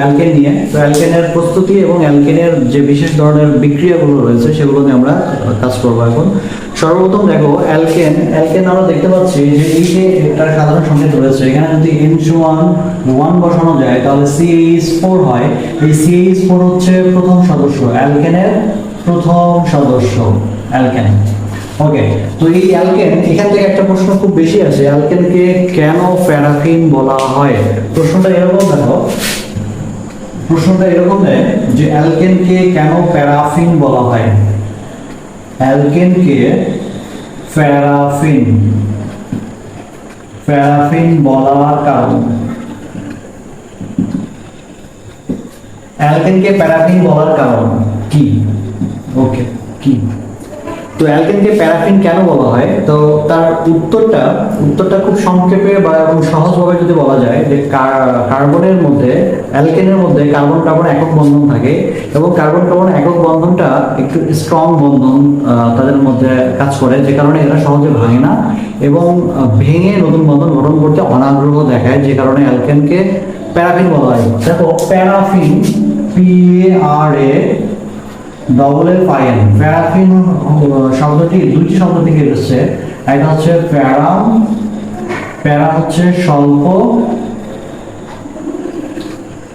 Alkane নিয়ে। তো অ্যালকেনের প্রস্তুতি এবং অ্যালকেনের যে বিশেষ ধরনের বিক্রিয়াগুলো রয়েছে, সেগুলো নিয়ে আমরা কাজ করব এখন। সর্বপ্রথম দেখো, অ্যালকেন। অ্যালকেন আমরা দেখতে পাচ্ছি যে এই যে এটার সাধারণ সংকেত রয়েছে, এখানে যদি এনচ ওয়ান ওয়ান বসানো যায়, তাহলে সিএইচ ফোর হয়। এই সিএইচ ফোর হচ্ছে প্রথম সদস্য, অ্যালকেনের প্রথম সদস্য, অ্যালকেন। ওকে তো এই অ্যালকেন এখান থেকে একটা প্রশ্ন খুব বেশি আছে অ্যালকেনকে কেন প্যারাফিন বলা হয়? প্রশ্নটা এরকম দেখো, প্রশ্নটা এরকম দেয় যে অ্যালকেনকে কেন প্যারাফিন বলা হয়? অ্যালকেনকে প্যারাফিন প্যারাফিন বলার কারণ অ্যালকেনকে প্যারাফিন বলার কারণ কি? ওকে কি? তো অ্যালকেনকে প্যারাফিন কেন বলা হয়? তো তার উত্তরটা উত্তরটা খুব সংক্ষেপে বা এবং সহজভাবে যদি বলা যায় যে কার্বনের মধ্যে, অ্যালকেনের মধ্যে কার্বন কার্বন একক বন্ধন থাকে এবং কার্বন কার্বন একক বন্ধনটা একটু স্ট্রং বন্ধন তাদের মধ্যে কাজ করে, যে কারণে এরা সহজে ভাঙে না এবং ভেঙে নতুন বন্ধন গঠন করতে অনাগ্রহ দেখায়, যে কারণে অ্যালকেনকে প্যারাফিন বলা হয়। দেখো, paraffin P R A double F I N paraffin শব্দটি দুইটি শব্দ থেকে এসেছে। একটা হচ্ছে প্যারাম প্যারা হচ্ছে স্বল্প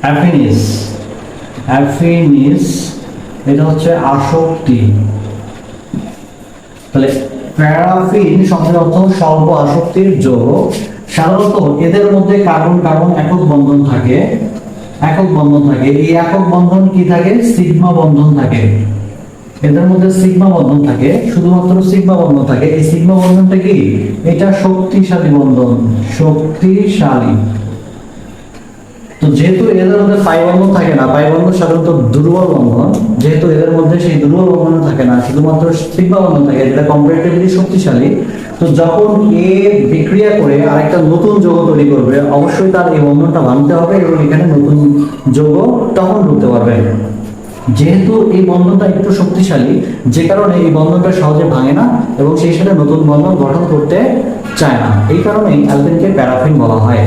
অ্যাফিনিস অ্যাফিনিস এটা হচ্ছে আসক্তি। তাহলে প্যারাফিন শব্দের অর্থ স্বল্প আসক্তির যোগ। সাধারণত এদের মধ্যে কার্বন কার্বন একক বন্ধন থাকে। একক বন্ধন থাকে। এই একক বন্ধন কি থাকে? সিগমা বন্ধন থাকে। এদের মধ্যে সিগমা বন্ধন থাকে, শুধুমাত্র সিগমা বন্ধন থাকে। এই সিগমা বন্ধনটা কি? এটা শক্তিশালী বন্ধন, শক্তিশালী। তো যেহেতু এদের মধ্যে পাই বন্ধন থাকে না, পাই বন্ধন সাধারণত দুর্বল বন্ধন, যেহেতু এদের মধ্যে সেই দুর্বল বন্ধন থাকে না, শুধুমাত্র সিগমা বন্ধন থাকে, যেটা কম্পারেটিভলি শক্তিশালী, তো যখন এ বিক্রিয়া করে আরেকটা নতুন যৌগ তৈরি করবে, অবশ্যই তার এই বন্ধনটা ভাঙতে হবে এবং এখানে নতুন যৌগ তখন ঢুকতে পারবে। যেহেতু এই বন্ধনটা একটু শক্তিশালী, যে কারণে এই বন্ধনটা সহজে ভাঙে না এবং সেই সাথে নতুন বন্ধন গঠন করতে চায় না। এই কারণেই অ্যালকেনকে প্যারাফিন বলা হয়।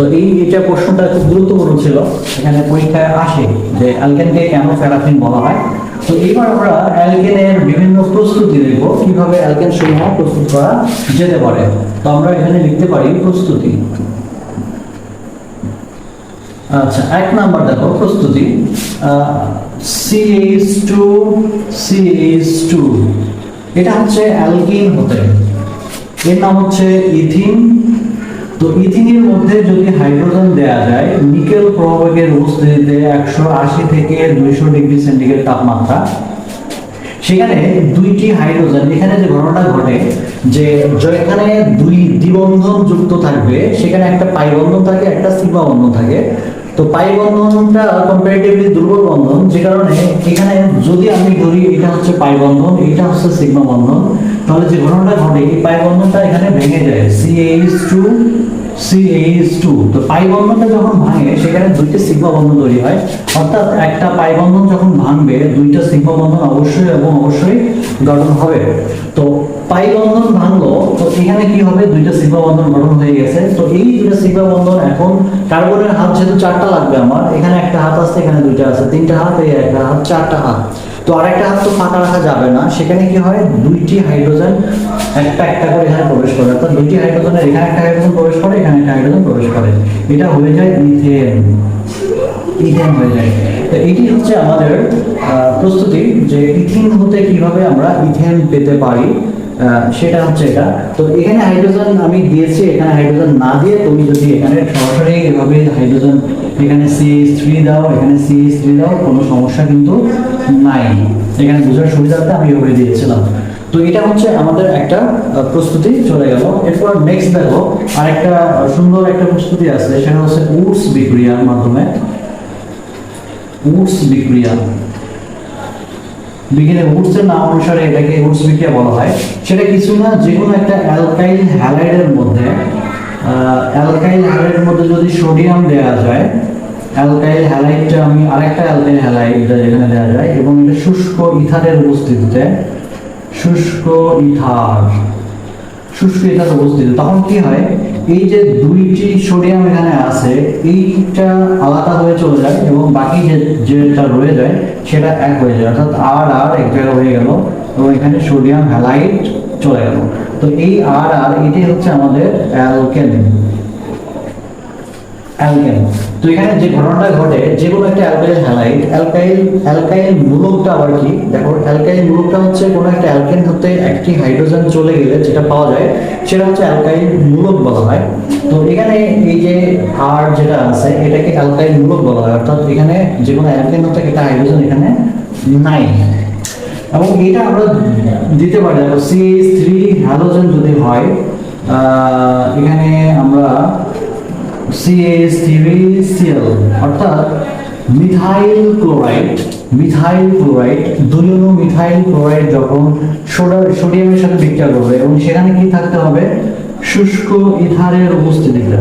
তো এই, এটা প্রশ্নটা খুব গুরুত্বপূর্ণ ছিল। এখানে পরীক্ষায় আসে যে অ্যালকেনকে কেন প্যারাফিন বলা হয়। তো এবার আমরা অ্যালকেনের বিভিন্ন প্রস্তুতি দেখব, কীভাবে অ্যালকেন সমূহ প্রস্তুত করা যেতে পারে। তো আমরা এখানে লিখতে পারি প্রস্তুতি। আচ্ছা এক নাম্বার দেখো, প্রস্তুতি। সিএইচ টু সিএইচ টু এটা হচ্ছে অ্যালকিন হতে। এর নাম হচ্ছে ইথিন। তো ইথিনের মধ্যে যদি হাইড্রোজেন দেয়া যায়, নিকেল প্রভাবের উপস্থিতিতে একশো আশি থেকে দুইশো ডিগ্রি সেন্টিগ্রেড তাপমাত্রা। সেখানে দুইটি হাইড্রোজেন, এখানে যে ঘটনাটা ঘটে, যে যেখানে দুই দ্বিবন্ধন যুক্ত থাকবে, সেখানে একটা পাই বন্ধন থাকে, একটা সিগমা বন্ধন থাকে। তো পাই বন্ধনটা কম্পারেটিভলি দুর্বল বন্ধন, যে কারণে এখানে যদি আমি ধরি এটা হচ্ছে পাই বন্ধন এটা হচ্ছে সিগমা বন্ধন, তাহলে যে ঘটনাটা ঘটে, এই পাই বন্ধনটা এখানে ভেঙে যায় সিএইচ টু সিএইচ টু তো পাই বন্ধনটা যখন ভাঙে, সেখানে দুইটা সিগমা বন্ধন তৈরি হয়। অর্থাৎ একটা পাই বন্ধন যখন ভাঙবে, দুইটা সিগমা বন্ধন অবশ্যই এবং অবশ্যই গঠন হবে। তো পাই বন্ধন ভাঙলো তো এখানে কি হবে? দুইটা সিগমা বন্ধন গঠন হয়ে গেছে। তো এই দুইটা সিগমা বন্ধন এখন কার্বনের হাত যেহেতু চারটা লাগবে আমার, এখানে একটা হাত আছে, এখানে দুইটা আছে। তিনটা হাত, এই একটা হাত, চারটা হাত। তো আরেকটা হাত তো ফাঁকা রাখা যাবে না। সেখানে কি হয়? দুইটি হাইড্রোজেন একটা একটা করে এখানে প্রবেশ করে। অর্থাৎ দুইটি হাইড্রোজেনের এখানে একটা হাইড্রোজেন প্রবেশ করে, এখানে একটা হাইড্রোজেন প্রবেশ করে। এটা হয়ে যায় ইথেন। ইথেন হয়ে যায়। তো এটি হচ্ছে আমাদের প্রস্তুতি যে ইথিন হতে কীভাবে আমরা ইথেন পেতে পারি। সেটা হচ্ছে এটা। তো এখানে হাইড্রোজেন আমি দিয়েছি, এখানে হাইড্রোজেন না দিয়ে তুমি যদি এখানে সরাসরি এভাবে হাইড্রোজেন এখানে সিএইচ থ্রি দাও, এখানে সিএইচ থ্রি দাও, কোনো সমস্যা কিন্তু নাই। এখানে বুঝার সুবিধার্থে আমি এভাবে দিয়েছিলাম। তো এটা হচ্ছে আমাদের একটা প্রস্তুতি চলে গেল। এরপর নেক্সট দেখো, আরেকটা সুন্দর একটা প্রস্তুতি আছে, সেটা হচ্ছে উডস বিক্রিয়ার মাধ্যমে। উডস বিক্রিয়া। বিজ্ঞানের উডসের নাম অনুসারে এটাকে উডস বিক্রিয়া বলা হয়। সেটা কিছু না, যে কোনো একটা অ্যালকাইল হ্যালাইডের মধ্যে অ্যালকাইল হ্যালাইডের মধ্যে যদি সোডিয়াম দেওয়া যায়, অ্যালকাইল হ্যালাইডটা আমি আরেকটা অ্যালকাইল হ্যালাইড যেখানে দেওয়া যায়, এবং এটা শুষ্ক ইথারের উপস্থিতিতে, শুষ্ক ইথার শুষ্ক ইথার উপস্থিতি। তখন কি হয়, এই যে দুইটি সোডিয়াম এখানে আছে, এইটা আলাদা হয়ে চলে যায়, এবং বাকি যে যেটা রয়ে যায় সেটা এক হয়ে যায়। অর্থাৎ আর আর এক জায়গায় হয়ে গেল এবং এখানে সোডিয়াম হ্যালাইট চলে গেল। তো এই আর আর এটি হচ্ছে আমাদের অ্যালকেন অ্যালকেন তো এখানে যে ঘটনাটা ঘটে, যে কোনো একটা অ্যালকাইল হ্যালাইড, অ্যালকাইল অ্যালকাইল মূলকটা আবার কি? দেখো, অ্যালকাইল মূলকটা হচ্ছে কোনো একটা অ্যালকেন হতে একটি হাইড্রোজেন চলে গেলে যেটা পাওয়া যায়, সেটা হচ্ছে অ্যালকাইল মূলক বলা হয়। তো এখানে এই যে আর যেটা আছে, এটাকে অ্যালকাইল মূলক বলা হয়, অর্থাৎ এখানে যে কোনো অ্যালকেন হতে একটা হাইড্রোজেন এখানে নাই। এবং এটা আমরা দিতে পারি, দেখো সিএইচ থ্রি হ্যালোজেন যদি হয় এখানে আমরা CH3Cl অর্থাৎ মিথাইল ক্লোরাইড মিথাইল ক্লোরাইড দুইয়নো মিথাইল ক্লোরাইড যখন সোডা সোডিয়ামের সাথে বিক্রিয়া করবে এবং সেখানে কি থাকতে হবে? শুষ্ক ইথারের উপস্থিতিতে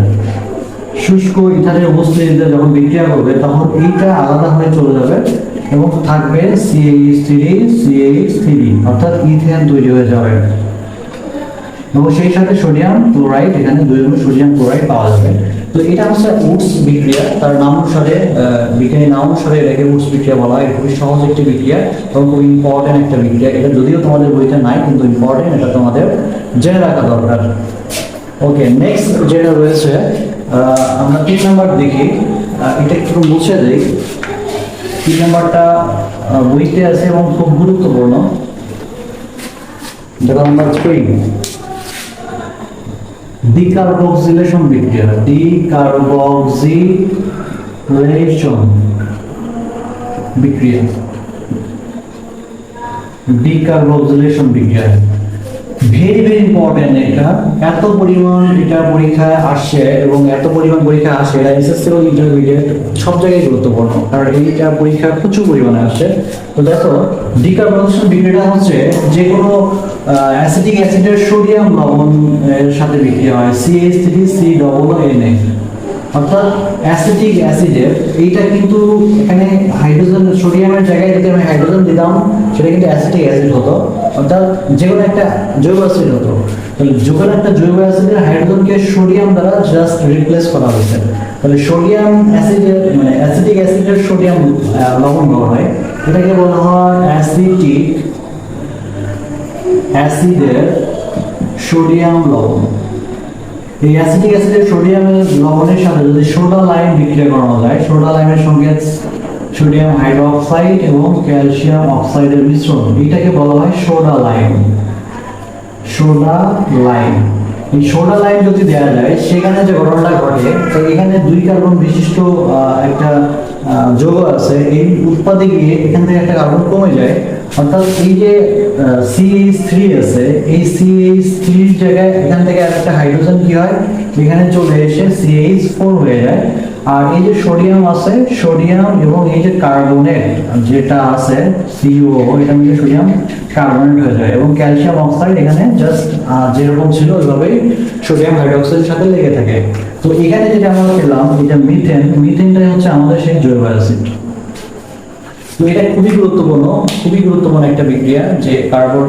শুষ্ক ইথারের উপস্থিতিতে যখন বিক্রিয়া করবে, তখন এইটা আলাদা হয়ে চলে যাবে এবং থাকবে CH3 CH3 অর্থাৎ ইথেন তৈরি হয়ে যাবে। এবং সেই সাথে সোডিয়াম ক্লোরাইড, এখানে দুই সোডিয়াম ক্লোরাইড পাওয়া যাবে। তো এটা হচ্ছে উডস বিক্রিয়া। তার নাম অনুসারে বিজ্ঞানী নাম অনুসারে এটাকে উডস বিক্রিয়া বলা হয়। খুবই সহজ একটি বিক্রিয়া এবং খুব ইম্পর্টেন্ট একটা বিক্রিয়া। এটা যদিও তোমাদের বইতে নাই, কিন্তু ইম্পর্টেন্ট এটা তোমাদের জেনে রাখা দরকার। ওকে নেক্সট যেটা রয়েছে আমরা তিন নাম্বার দেখি। এটা একটু মুছে দিই। তিন নাম্বারটা বইতে আছে এবং খুব গুরুত্বপূর্ণ। যেটা থ্রি ডিকার্বক্সিলেশন বিক্রিয়া। ডিকার্বক্সিলেশন বিক্রিয়া ডিকার্বক্সিলেশন বিক্রিয়া। ভেরি ভেরি ইম্পর্টেন্ট এটা এত পরিমাণ এটা পরীক্ষায় আসছে এবং এত পরিমাণ পরীক্ষা আসে এটা এসএসসি এবং ইন্টারমিডিয়েট সব জায়গায় গুরুত্বপূর্ণ। কারণ এইটা পরীক্ষা প্রচুর পরিমাণে আসে তো দেখো ডিকার্বনেশন বিক্রিয়াটা হচ্ছে যে কোনো অ্যাসিটিক অ্যাসিডের সোডিয়াম লবণ এর সাথে বিক্রিয়া হয়। CH three C double N A অর্থাৎ অ্যাসিটিক অ্যাসিডের এইটা কিন্তু এখানে হাইড্রোজেন সোডিয়ামের জায়গায় যদি আমি হাইড্রোজেন দিতাম, সেটা কিন্তু অ্যাসিটিক অ্যাসিড হতো। অর্থাৎ যে কোনো একটা জৈব অ্যাসিড হতো। তাহলে যে কোনো একটা জৈব অ্যাসিডের হাইড্রোজেনকে সোডিয়াম দ্বারা জাস্ট রিপ্লেস করা হয়েছে। তাহলে সোডিয়াম অ্যাসিডের মানে অ্যাসিটিক অ্যাসিডের সোডিয়াম লবণ বলা হয়। এটাকে বলা হয় অ্যাসিটিক অ্যাসিডের সোডিয়াম লবণ। এই অ্যাসিটিক অ্যাসিডের সোডিয়ামের লবণের সাথে যদি সোডা লাইম বিক্রিয়া করানো যায়, সোডা লাইমের সঙ্গে সোডিয়াম হাইড্রোক্সাইড এবং ক্যালসিয়াম অক্সাইডের মিশ্রণ, এটাকে বলা হয় সোডা লাইম। Soda lime. এই সোডা লাইম যদি দেওয়া যায়, সেখানে যে ঘটনাটা ঘটে, তো এখানে দুই কার্বন বিশিষ্ট একটা যৌগ আছে, এই উৎপাদে গিয়ে এখান থেকে একটা কার্বন কমে যায়। অর্থাৎ এই যে সিএইচ থ্রি আছে, এই সিএইচ থ্রির জায়গায় এখান থেকে একটা হাইড্রোজেন কি হয়? এখানে চলে এসে সিএইচ ফোর হয়ে যায়। আর এই যে সোডিয়াম আছে সোডিয়াম এবং এই যে কার্বনেট যেটা আছে সিও এটা মিলে সোডিয়াম কার্বনেট হয়ে যায় এবং ক্যালসিয়াম অক্সাইড এখানে জাস্ট যেরকম ছিল ওইভাবেই সোডিয়াম হাইড্রোক্সাইডের সাথে লেগে থাকে। তো এখানে যেটা আমরা পেলাম, এটা মিথেন মিথেনটাই হচ্ছে আমাদের সেই জৈব অ্যাসিড তো এটা খুবই গুরুত্বপূর্ণ খুবই গুরুত্বপূর্ণ একটা বিক্রিয়া যে কার্বন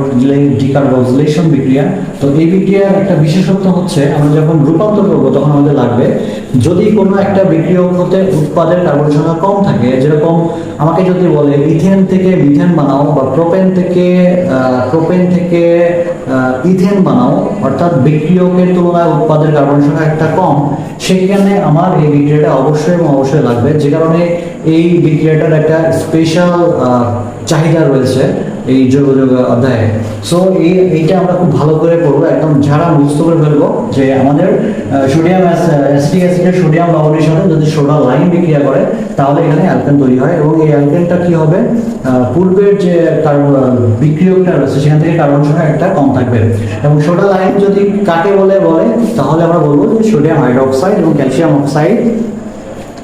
ডিকার্বক্সিলেশন বিক্রিয়া। তো এই বিক্রিয়ার একটা বিশেষত্ব হচ্ছে আমরা যখন রূপান্তর করব তখন আমাদের লাগবে, যদি কোনো একটা বিক্রিয়া হতে উৎপাদের কার্বন সংখ্যা কম থাকে, যেরকম আমাকে যদি বলে ইথেন থেকে মিথেন বানাও বা প্রোপেন থেকে প্রোপেন থেকে ইথেন বানাও, অর্থাৎ বিক্রিয়কের তুলনায় উৎপাদের কার্বন সংখ্যা একটা কম, সেখানে আমার এই বিক্রিয়াটা অবশ্যই এবং অবশ্যই লাগবে। যে কারণে এই বিক্রিয়াটার একটা স্পেশাল চাহিদা রয়েছে এই জৈব যৌগ অধ্যায়ে। সো এই, এইটা আমরা খুব ভালো করে পড়ব। একদম যারা মুক্ত করে ফেলব যে আমাদের সোডিয়াম অ্যাসিডের সোডিয়াম লবণের সাথে যদি সোডা লাইন বিক্রিয়া করে, তাহলে এখানে অ্যালকেন তৈরি হয় এবং এই অ্যালকেনটা কি হবে? পূর্বের যে বিক্রিয়কটা রয়েছে, সেখান থেকে কার্বন সংখ্যা একটা কম থাকবে। এবং সোডা লাইন যদি কাকে বলে বলে, তাহলে আমরা বলব যে সোডিয়াম হাইড্রোক্সাইড এবং ক্যালসিয়াম অক্সাইড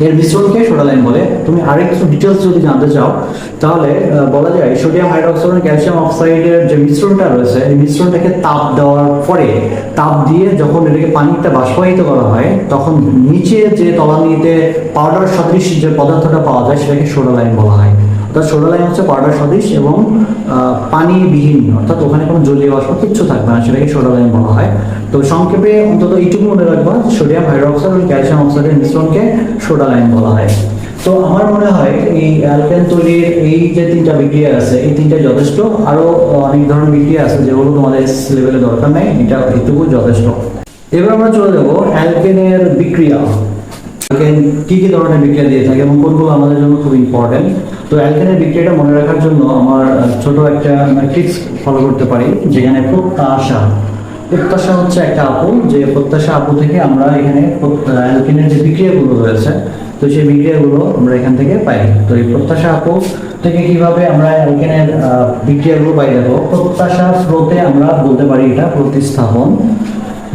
এর মিশ্রণকে সোডালাইন বলে। তুমি আরেক কিছু ডিটেলস যদি জানতে চাও, তাহলে বলা যায় সোডিয়াম হাইড্রোক্সাইড ক্যালসিয়াম অক্সাইডের যে মিশ্রণটা রয়েছে, এই মিশ্রণটাকে তাপ দেওয়ার পরে, তাপ দিয়ে যখন এটাকে পানিতে বাষ্পায়িত করা হয়, তখন নিচে যে তলানিতে পাউডার সদৃশ যে পদার্থটা পাওয়া যায়, সেটাকে সোডালাইন বলা হয়। অর্থাৎ সোডা লাইম হচ্ছে পাউডার সদৃশ এবং আহ, পানিবিহীন অর্থাৎ ওখানে কোনো জলীয় বাষ্প কিচ্ছু থাকবে না সেটাকে সোডা লাইম বলা হয়। তো সংক্ষেপে অন্তত এইটুকু মনে রাখবা সোডিয়াম হাইড্রোক্সাইড এবং ক্যালসিয়াম অক্সাইডের মিশ্রণকে সোডা লাইম বলা হয়। তো আমার মনে হয় এই অ্যালকেন তৈরির এই যে তিনটা বিক্রিয়া আছে এই তিনটা যথেষ্ট। আরও অনেক ধরনের বিক্রিয়া আছে যেগুলো তোমাদের লেভেলে দরকার নেই এটা এটুকু যথেষ্ট। এবার আমরা চলে যাব অ্যালকেনের বিক্রিয়া। কি কি ধরনের বিক্রিয়া দিয়ে থাকে এবং কোনগুলো আমাদের জন্য খুব ইম্পর্টেন্ট তো অ্যালকেনের বিক্রিয়াটা মনে রাখার জন্য আমার ছোট একটা ম্যাট্রিক্স ফলো করতে পারি, যেখানে প্রত্যাশা। প্রত্যাশা হচ্ছে একটা আপু, যে প্রত্যাশা আপু থেকে আমরা এখানে অ্যালকেনের যে বিক্রিয়াগুলো রয়েছে, তো সেই বিক্রিয়াগুলো আমরা এখান থেকে পাই। তো এই প্রত্যাশা আপু থেকে কীভাবে আমরা অ্যালকেনের বিক্রিয়াগুলো পাই দেখো, প্রত্যাশা স্রোতে আমরা বলতে পারি এটা প্রতিস্থাপন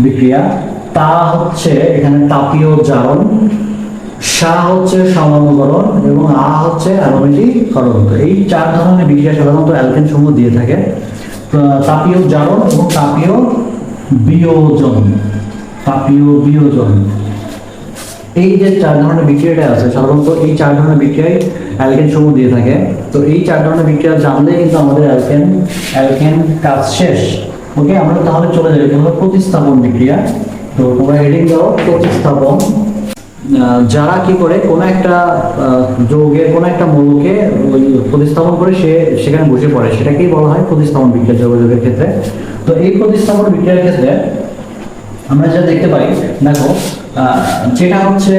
বিক্রিয়া। তা হচ্ছে এখানে তাপীয় জারণ, সা হচ্ছে সমানুকরণ এবং আ হচ্ছে অ্যারোমেটিকরণ তো এই চার ধরনের বিক্রিয়া সাধারণত অ্যালকেন সমূহ দিয়ে থাকে। তাপীয় জারণ এবং তাপীয় বিয়োজন। তাপীয় বিয়োজন। এই যে চার ধরনের বিক্রিয়াটা আছে, সাধারণত এই চার ধরনের বিক্রিয়ায় অ্যালকেন সমূহ দিয়ে থাকে। তো এই চার ধরনের বিক্রিয়া জানলে কিন্তু আমাদের অ্যালকেন অ্যালকেন কাজ শেষ। ওকে, আমরা তাহলে চলে যাই প্রতিস্থাপন বিক্রিয়া। তো তোমরা হেডিং দাও প্রতিস্থাপন যারা কি করে, কোন একটা যৌগের, কোন একটা মৌলকে প্রতিস্থাপন করে সে সেখানে বসে পড়ে। সেটাকেই বলা হয় প্রতিস্থাপন বিক্রিয়া যোগাযোগের ক্ষেত্রে। তো এই প্রতিস্থাপন বিক্রিয়ার ক্ষেত্রে আমরা যা দেখতে পাই, দেখো যেটা হচ্ছে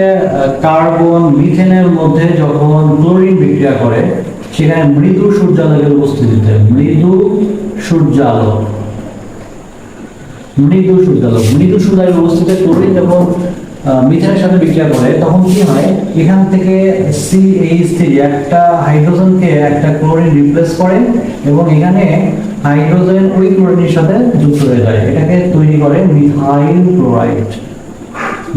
কার্বন মিথেনের মধ্যে যখন ক্লোরিন বিক্রিয়া করে, সেখানে মৃদু সূর্যালোকের উপস্থিতিতে মৃদু সূর্যালোক। মৃদু সূর্যালোক মৃদু সূর্যালোকের উপস্থিতিতে ক্লোরিন যখন মিথেনের সাথে বিক্রিয়া করে, তখন কি হয়? এখান থেকে সিএইচ থ্রি একটা হাইড্রোজেনকে একটা ক্লোরিন রিপ্লেস করে এবং এখানে হাইড্রোজেন ওই ক্লোরিনের সাথে যুক্ত হয়ে যায়। এটাকে তৈরি করে মিথাইল ক্লোরাইড।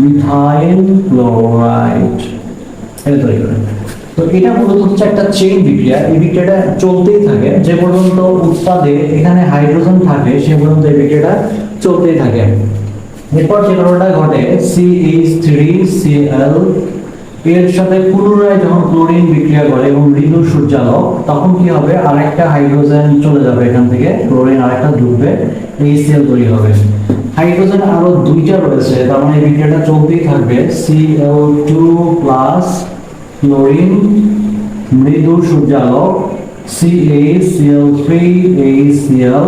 Methyl chloride. এটা তৈরি করে। তো এটা মূলত হচ্ছে একটা চেইন বিক্রিয়া। এই বিক্রিয়াটা চলতেই থাকে। যে পর্যন্ত উৎপাদে এখানে হাইড্রোজেন থাকে, সে পর্যন্ত এই বিক্রিয়াটা চলতেই থাকে। এরপর যে ঘটনাটা ঘটে সিএইচ থ্রি সিএল এর সাথে পুনরায় যখন ক্লোরিন বিক্রিয়া করে এবং মৃদু সূর্যালোক, তখন কি হবে? আরেকটা হাইড্রোজেন চলে যাবে এখান থেকে ক্লোরিন আরেকটা ঢুকবে এইচসিএল তৈরি হবে। হাইড্রোজেন আরও দুইটা রয়েছে, তার মানে বিক্রিয়াটা চলতেই থাকবে সিএল টু প্লাস ক্লোরিন মৃদু সূর্যালোক সিএসিএল থ্রি এইচসিএল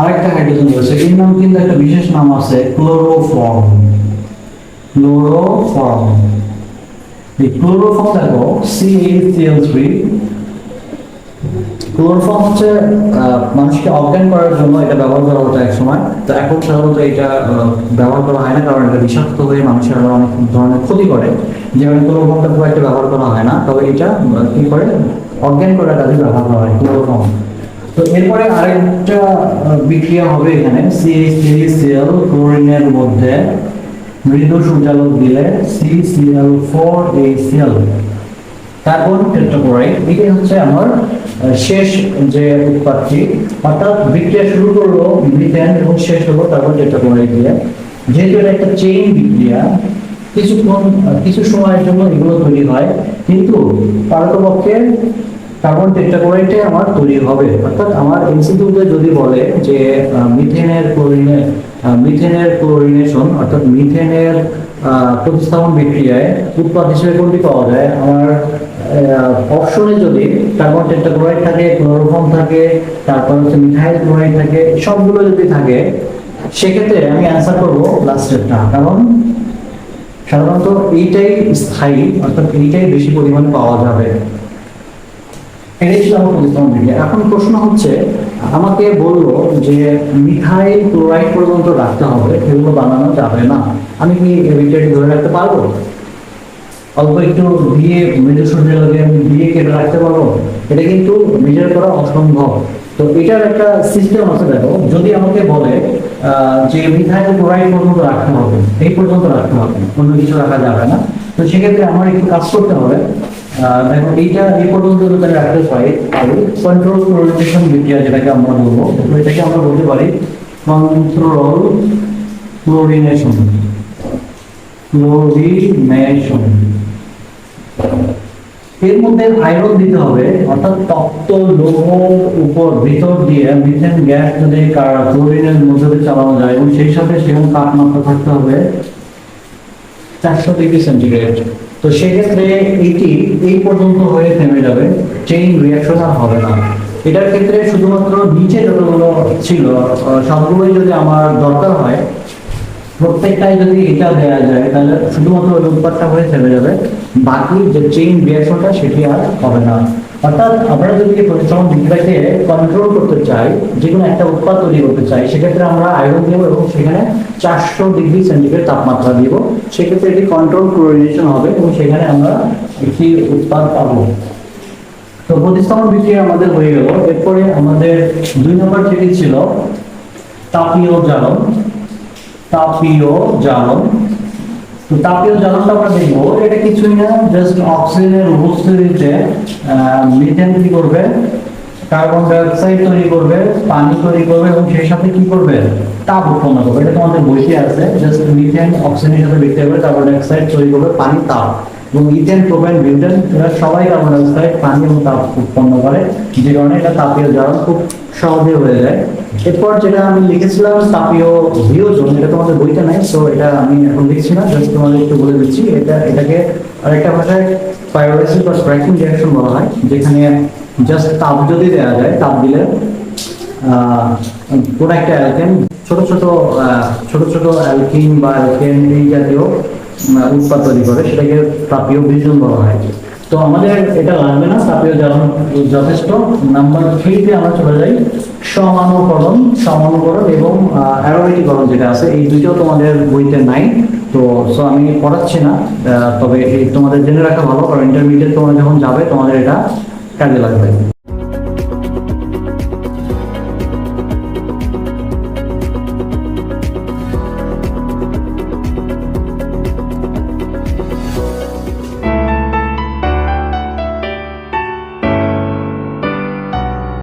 আরেকটা হাইড্রোজেন রয়েছে এর নাম কিন্তু একটা বিশেষ নাম আছে, ক্লোরোফর্ম। ক্লোরোফর্ম। এই ক্লোরোফর্ম দেখো CaCl3 ক্লোরোফর্ম হচ্ছে মানুষকে অজ্ঞান করার জন্য এটা ব্যবহার করা হতো এক সময়। তো এখন সাধারণত এটা ব্যবহার করা হয় না, কারণ এটা বিষাক্ত হয়ে মানুষের আরও অনেক ধরনের ক্ষতি করে। যেমন ক্লোরোফর্মটা খুব একটা ব্যবহার করা হয় না, তবে এটা কি করে? অজ্ঞান করার কাজে ব্যবহার করা হয়, ক্লোরোফর্ম। তো এরপরে আরেকটা বিক্রিয়া হবে এখানে। CH3Cl ক্লোরিনের মধ্যে মৃদু সূর্যালোক দিলে CCl4HCl কার্বন টেট্রাক্লোরাইড, এটাই হচ্ছে আমার শেষ যে উৎপাদটি। অর্থাৎ বিক্রিয়া শুরু করল মিথেন এবং শেষ হলো কার্বন টেট্রাক্লোরাইড দিয়ে। যেহেতু এটা একটা চেইন বিক্রিয়া, কিছুক্ষণ কিছু সময়ের জন্য এগুলো তৈরি হয়। কিন্তু পারতপক্ষে কার্বন টেট্রাক্লোরাইডে আমার তৈরি হবে। অর্থাৎ আমার এমসিকিউতে যদি বলে যে মিথেনের ক্লোরিনের আহ, মিথেনের ক্লোরিনেশন অর্থাৎ মিথেনের প্রতিস্থাপন বিক্রিয়ায় উৎপাদ হিসেবে কোনটি পাওয়া যায়? আমার অপশনে যদি কার্বন টেট্রাক্লোরাইড থাকে ক্লোরোফর্ম থাকে তারপর হচ্ছে মিথাইল ক্লোরাইড থাকে সবগুলো যদি থাকে সেক্ষেত্রে আমি অ্যান্সার করব লাস্টেরটা কারণ সাধারণত এইটাই স্থায়ী অর্থাৎ এইটাই বেশি পরিমাণে পাওয়া যাবে। এটাই ছিল আমার প্রতিস্থাপন বিক্রিয়া এখন প্রশ্ন হচ্ছে, আমাকে বলল যে মিথাইল ক্লোরাইড পর্যন্ত রাখতে হবে, এগুলো বানানো যাবে না। আমি কি এই ধরে রাখতে পারব? অল্প একটু দিয়ে মৃদু সূর্যালোকে আমি দিয়ে কেটে রাখতে পারব? এটা কিন্তু মেজার করা অসম্ভব। তো এটার একটা সিস্টেম আছে দেখো, যদি আমাকে বলে যে মিথাইল ক্লোরাইড পর্যন্ত রাখতে হবে, এই পর্যন্ত রাখতে হবে, অন্য কিছু রাখা যাবে না। তো সেক্ষেত্রে আমার একটু কাজ করতে হবে। দেখো এইটা এই পর্যন্ত যদি রাখতে পারি কন্ট্রোল ক্লোরিনেশন বিক্রিয়া যেটাকে আমরা বলব এটাকে আমরা বলতে পারি কন্ট্রোল ক্লোরিনেশন ক্লোরিনেশন এর মধ্যে আয়রন দিতে হবে, অর্থাৎ তপ্ত লৌহর উপর ভিতর দিয়ে মিথেন গ্যাস যদি ক্লোরিনের মধ্যে চালানো যায়, এবং সেই সাথে সেখানে তাপমাত্রা থাকতে হবে চারশো ডিগ্রি সেন্টিগ্রেড। তো সেক্ষেত্রে এটি এই পর্যন্ত হয়ে থেমে যাবে চেইন রিয়াকশন আর হবে না। এটার ক্ষেত্রে শুধুমাত্র নিচে যতগুলো ছিল সবগুলোই যদি আমার দরকার হয়, প্রত্যেকটাই যদি এটা দেওয়া যায়, তাহলে শুধুমাত্র ওই উৎপাদটা হয়ে থেমে যাবে। বাকি যে চেইন রিয়াকশনটা সেটি আর হবে না। অর্থাৎ আমরা যদি প্রতিস্থাপন বিক্রিয়াকে কন্ট্রোল করতে চাই, যে কোনো একটা উৎপাদ তৈরি করতে চাই, সেক্ষেত্রে আমরা আয়রন দেবো এবং সেখানে চারশো ডিগ্রি সেন্টিগ্রেড তাপমাত্রা দিব। সেক্ষেত্রে এটি কন্ট্রোল ক্লোরিনেশন হবে এবং সেখানে আমরা একটি উৎপাদ পাবো। তো প্রতিস্থাপন বিক্রিয়া আমাদের হয়ে গেল। এরপরে আমাদের দুই নম্বর যেটি ছিল, তাপীয় জ্বালন। তাপীয় জ্বালন। তো তাপীয় জ্বালনটা আমরা দেখব। এটা কিছুই না জাস্ট অক্সিজেনের উপস্থিতিতে মিথেন কি করবে কার্বন ডাইঅক্সাইড তৈরি করবে, পানি তৈরি করবে এবং সেই সাথে কি করবে? তাপ উৎপন্ন করবে। এটা তোমাদের বইতে আছে জাস্ট মিথেন অক্সিজেনের সাথে বিক্রিয়া করে কার্বন ডাইঅক্সাইড তৈরি করবে পানি তাপ। এবং ইথেন প্রোপেন বিউটেন এরা সবাই কার্বন ডাইঅক্সাইড পানি এবং তাপ উৎপন্ন করে, যে কারণে এটা তাপীয় খুব সহজে হয়ে যায়। এরপর যেটা আমি লিখেছিলাম, তাপীয় এটা তোমাদের নাই এটা আমি এখন লিখছি না তোমাদের একটু বলে দিচ্ছি, এটা, এটাকে আরেকটা ভাষায় পাইরোলাইসিস বা স্ট্রাইকিং রিঅ্যাকশন বলা হয়, যেখানে জাস্ট তাপ যদি দেওয়া যায়, তাপ দিলে কোনো একটা অ্যালকেন ছোট ছোট ছোট ছোট অ্যালকিন বা অ্যালকেন এই জাতীয় উৎপাদ তৈরি করে, সেটাকে তাপীয় বিয়োজন বলা হয়। তো আমাদের এটা লাগবে না, তাপীয় জ্বালন যথেষ্ট। নাম্বার থ্রিতে আমরা চলে যাই, সমানুকরণ সমানুকরণ এবং অ্যারোমেটিকরণ যেটা আছে, এই দুইটাও তোমাদের বইতে নাই। তো সো আমি পড়াচ্ছি না তবে তোমাদের জেনে রাখা ভালো, কারণ ইন্টারমিডিয়েট তোমরা যখন যাবে, তোমাদের এটা কাজে লাগবে।